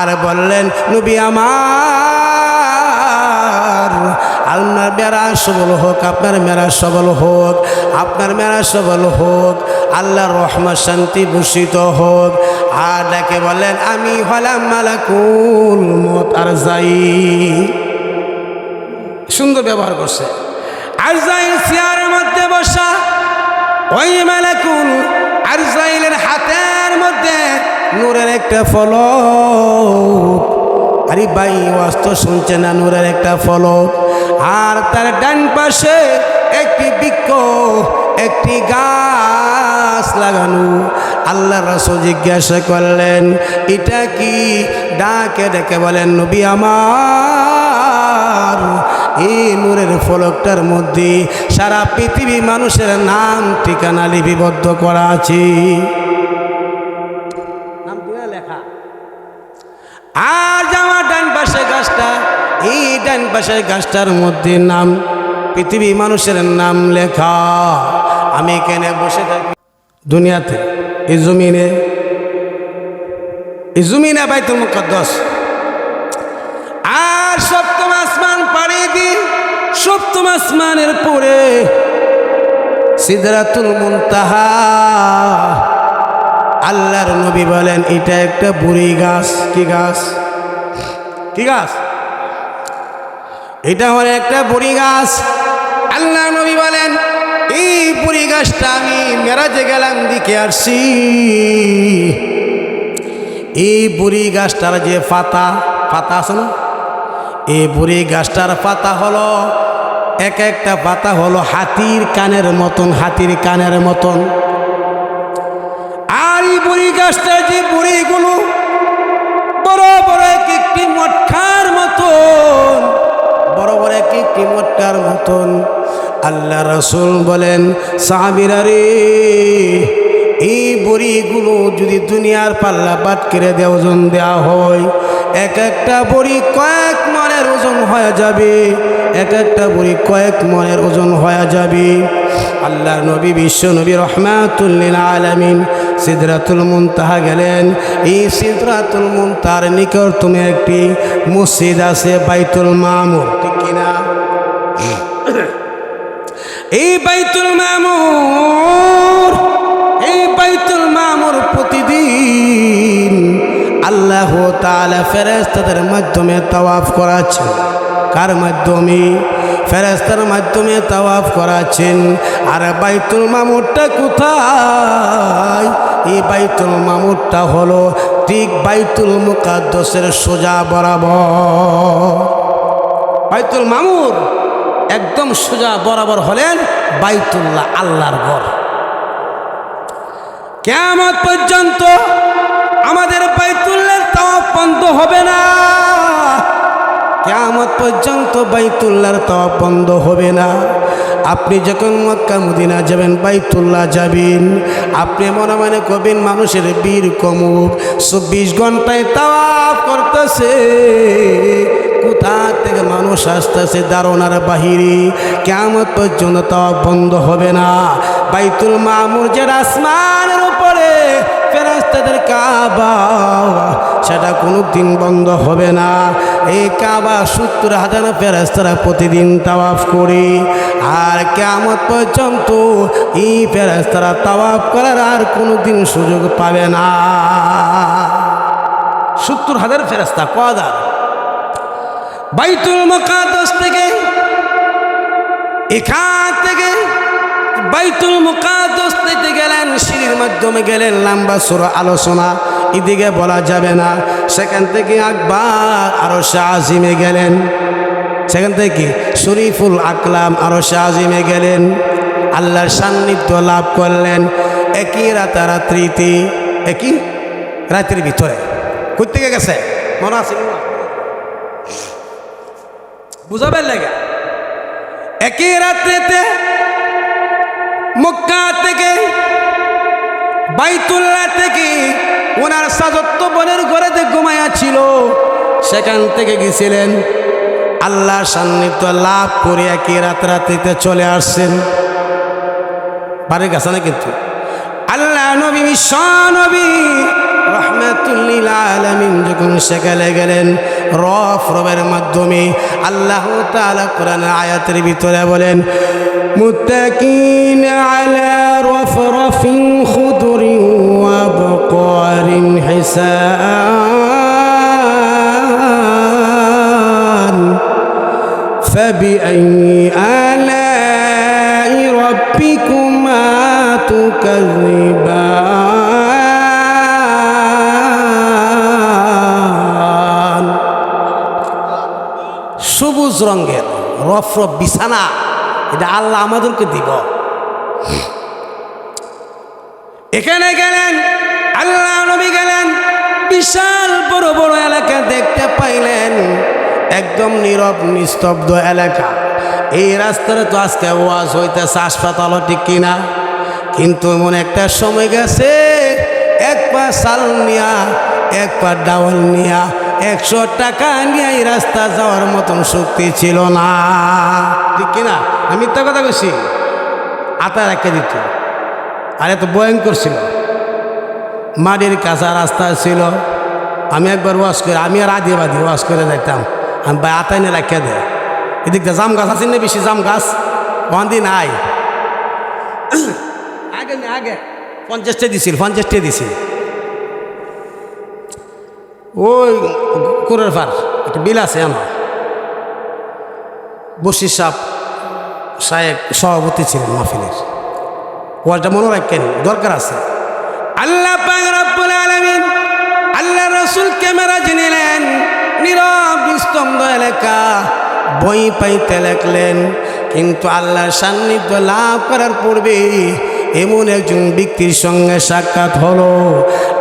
আর বললেন, নবী আমার, আপনার মেরা সবল হোক, আপনার মেরা সবল হোক, আপনার মেরা সবল হোক, আল্লাহর রহমা শান্তি ভূষিত হোক। আর ডাকে বললেন, আমি হলাম মালাকুল মত আর যাই। সুন্দর ব্যবহার করছে। আরজাইল চেয়ারের মধ্যে বসা, ওই মালাকুল হাতের মধ্যে নূরের একটা ফলক। আরে ভাই অস্ত শুনছে না, নূরের একটা ফলক। আর তার ডান পাশে একটি বৃক্ষ, একটি গাছ লাগানো। আল্লাহ রসুল জিজ্ঞাসা করলেন, এটা কি? ডাকে ডেকে বলেন, নবী আমার, এই নূরের ফলকটার মধ্যে সারা পৃথিবী মানুষের নাম ঠিকানা লিপিবদ্ধ করা আছে। আর আমার ডান পাশে গাছটা, এই ডান পাশের গাছটার মধ্যে নাম, পৃথিবী মানুষের নাম লেখা। আমি এখানে বসে থাকি দুনিয়াতে। এই জমিনে এই জমিনে বাইতুল মুকদ্দস। আর সপ্তম আসমান পাড়ি দি সপ্তম আসমানের পরে সিদরাতুল মুনতাহা। আল্লাহর নবী বলেন, এটা একটা বুড়ি গাছ। কি গাছ? কি গাছ? এটা হলো একটা বুড়ি গাছ। আল্লাহ নবী বলেন, এই বুড়ি গাছটা আমি মেরাজে গেলাম, দিকে আসছি। এই বুড়ি গাছটার যে পাতা পাতা আছে না? এই বুড়ি গাছটার পাতা হলো, এক একটা পাতা হলো হাতির কানের মতন, হাতির কানের মতন। গাছটা যে বুড়িগুলো বড় বড় এক একটি মটকার মতন, বড় বড় এক একটি মটকার মতন। আল্লাহ রসুল বলেন, সাহাবিরা রে, এই বড়িগুলো যদি দুনিয়ার পাল্লা বাট করে দেওয়া ওজন দেওয়া হয়, এক একটা বড়ি কয়েক মনের ওজন হয়ে যাবে, এক একটা বড়ি কয়েক মনের ওজন হয়ে যাবে। আল্লাহ নবী, বিশ্ব নবী রহমাতুল্লিল আলমিন সিদরাতুল মুনতাহা গেলেন। এই সিদরাতুল মুনতার নিকট তুমি একটি মসজিদ আছে, বাইতুল মামুর, ঠিক কিনা? এই বাইতুল মামুর, এই বাইতুল মামুর প্রতিদিন আল্লাহ তাআলা ফেরেস্তাদের মাধ্যমে তাওয়াফ করাচ্ছেন কার মাধ্যমে? ফেরেস্তার মাধ্যমে তাওয়াফ করাচ্ছেন। আর বাইতুল মামুরটা কোথায়? এই বাইতুল মামুরটা হলো ঠিক বাইতুল মুকাদ্দসের সোজা বরাবর। বাইতুল মামুর একদম সোজা বরাবর হলেন বাইতুল্লাহ আল্লাহর ঘর। কেমন পর্যন্ত আমাদের বাইতুল্লাহর তাওয়াফ বন্ধ হবে না। কেমন পর্যন্ত বাইতুল্লাহর তাওয়াফ বন্ধ হবে না। আপনি যখন মক্কা, মদিনা যাবেন, বাইতুল্লাহ যাবেন। আপনি মনে মনে করবেন মানুষের বীর কমুক। চব্বিশ ঘন্টায় তাওয়াফ করতেছে। কোথা থেকে মানুষ আসতেছে দারোনার বাহিরে? কেমন পর্যন্ত তাওয়াফ বন্ধ হবে না। বাইতুল মামুর যে আসমানের উপরে ফেরাস্তাদের কাবা, সেটা কোনো দিন বন্ধ হবে না। এই কাবা সত্তর হাজার ফেরাস্তারা প্রতিদিন তাওয়াফ করে। আর কেমন পর্যন্ত এই ফেরাস্তারা তাওয়াফ করার আর কোনো দিন সুযোগ পাবে না। সত্তর হাজার ফেরাস্তা কদার বাইতুল মুকাদ্দাস থেকে, এখান থেকে, বাইতুল মুকাদ্দাস থেকে গেলেন, সিঁড়ির মাধ্যমে গেলেন, লম্বা সুর আলোচনা। এদিকে বলা যাবে না। সেখান থেকে আকবার আরও শাহিমে গেলেন। সেখান থেকে শরীফুল আকলাম আরও শাহিমে গেলেন। আল্লাহর সান্নিধ্য লাভ করলেন। একই রাতারাত্রিতে, একই রাতের ভিতরে। কোথেকে গেছে? মনে আছে বুঝাবেন লাগে একই রাত্রিতে মক্কা থেকে বাইতুল্লাহ থেকে ওনার সাজত্ব বনের ঘরেতে ঘুমাইয়া ছিল সেখান থেকে গেছিলেন। আল্লাহ সান্নিধ্য লাভ করে রাত রাত্রিতে চলে আসছেন। বাড়ির কাছে না কিন্তু। আল্লাহ নবী বিশ্ব আল্লাহ তাআলা কোরআনের আয়াতের ভিতরে বলেন, মুত্তাকিন তুকাজিবান সবুজ রঙের রফ রফ বিছানা এটা আল্লাহ আমাদেরকে দিব এখানে গেলেন আল্লাহ নবী গেলেন বিশাল বড় বড় এলাকা দেখতে পাইলেন একদম নীরব নিস্তব্ধ এলাকা এই রাস্তারে তো আজকে ওয়াজ হইতেছে হাসপাতাল ঠিক কিনা? কিন্তু এমন একটা সময় গেছে, এক পা চাল নিয়া, এক পা ডাউল নিয়া, একশো টাকা নিয়ে রাস্তা যাওয়ার মতন শক্তি ছিল না। ঠিক কিনা? আমি মিথ্যা কথা কইছি আতা রেখে দিত। আর এত ভয়ঙ্কর ছিল। মাটির কাঁচা রাস্তা ছিল। আমি একবার ওয়াশ করে, আমি আর আদিবাদী ওয়াশ করে যাইতাম। আমি ভাই আতাই নিয়ে রাখিয়া দেয়। এদিক দিয়ে জাম গাছ আছে না বেশি জাম গাছ? ওখান দিন নাই আগে না, আগে। পঞ্চাশটা দিছিল পঞ্চাশটা দিছিল। ওই কুরের ফার, একটা বিল আছে আমার। বসির সাপ সাহেব সভাপতি ছিলেন মাহফিলের। ওয়াজটা মনে রাখেন, দরকার আছে। আল্লাহ রব্বুল আলামিন আল্লাহ রসুল ক্যামেরা নিলেন, নীরব নিস্তব্ধ এলাকা, বই পাইতে লেখলেন। কিন্তু আল্লাহর সান্নিধ্য লাভ করার পূর্বে এমন একজন ব্যক্তির সঙ্গে সাক্ষাৎ হলো।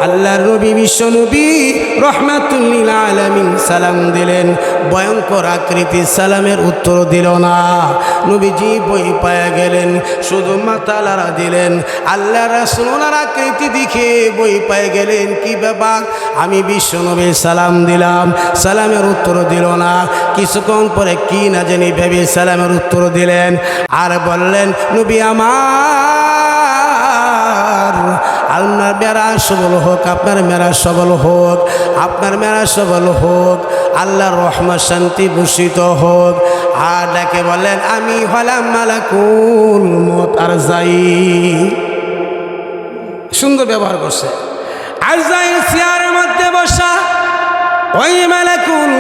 আল্লাহর নবী বিশ্ব নবী রহমাতুল্লিল আলমিন সালাম দিলেন। ভয়ঙ্কর আকৃতির সালামের উত্তর দিল না। নবীজি বই পায়া গেলেন, শুধু মাতালারা দিলেন। আল্লাহ রাসুলার আকৃতি দেখে বই পায়ে গেলেন, কি ব্যাপার? আমি বিশ্ব নবী সালাম দিলাম। সালামের উত্তর দিল না। কিছুক্ষণ পরে কি না জানি ভেবে সালামের উত্তর দিলেন। আর বললেন, নবী আমার আপনার সবল হোক, আপনার মেরা সবল হোক, আপনার মেরা সবল হোক, আল্লাহর রহমত, শান্তি ভূষিত হোক। আর ডাকে বলেন, আমি হলাম মালাকুল মত আর যাই সুন্দর ব্যবহার করছে। চেয়ারের মধ্যে বসা, ওই মালাকুল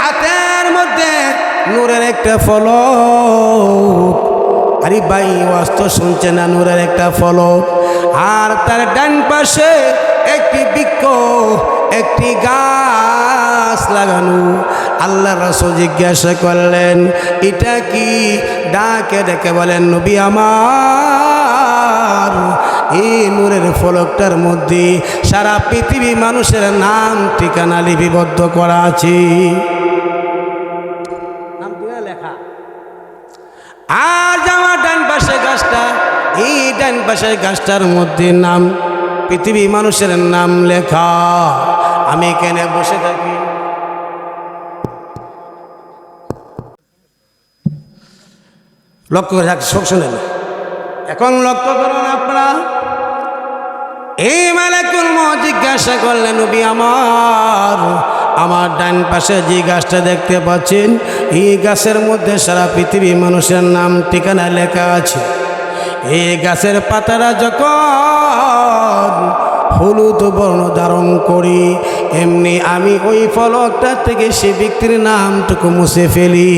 হাতের মধ্যে নূরের একটা আরে ভাই ওয়াস্ত শুনছে না, নূরের একটা ফলক। আর তার ডান পাশে একটি বৃক্ষ, একটি গাছ লাগানো। আল্লাহ রসুল জিজ্ঞাসা করলেন, এটা কি? ডাকে ডেকে বলেন, নবী আমার। এই নূরের ফলকটার মধ্যে সারা পৃথিবী মানুষের নাম, ঠিকানা লিপিবদ্ধ করা আছে। নাম লেখা। আর আমার ডান পাশে গাছটা ডান পাশের গাছটার মধ্যে নাম, পৃথিবী মানুষের নাম লেখা। আমি এখানে বসে থাকি। লক্ষ্য করে থাকি শুনেন। এখন লক্ষ্য করুন আপনারা। এই মালাকুল ম জিজ্ঞাসা করলেন, নবী আমার আমার ডান পাশে যে গাছটা দেখতে পাচ্ছেন, এই গাছের মধ্যে সারা পৃথিবী মানুষের নাম ঠিকানা লেখা আছে। এই গাছের পাতারা যখন হলুদ বর্ণ ধারণ করি, এমনি আমি ওই ফলকটা থেকে সে ব্যক্তির নামটুকু মুছে ফেলি।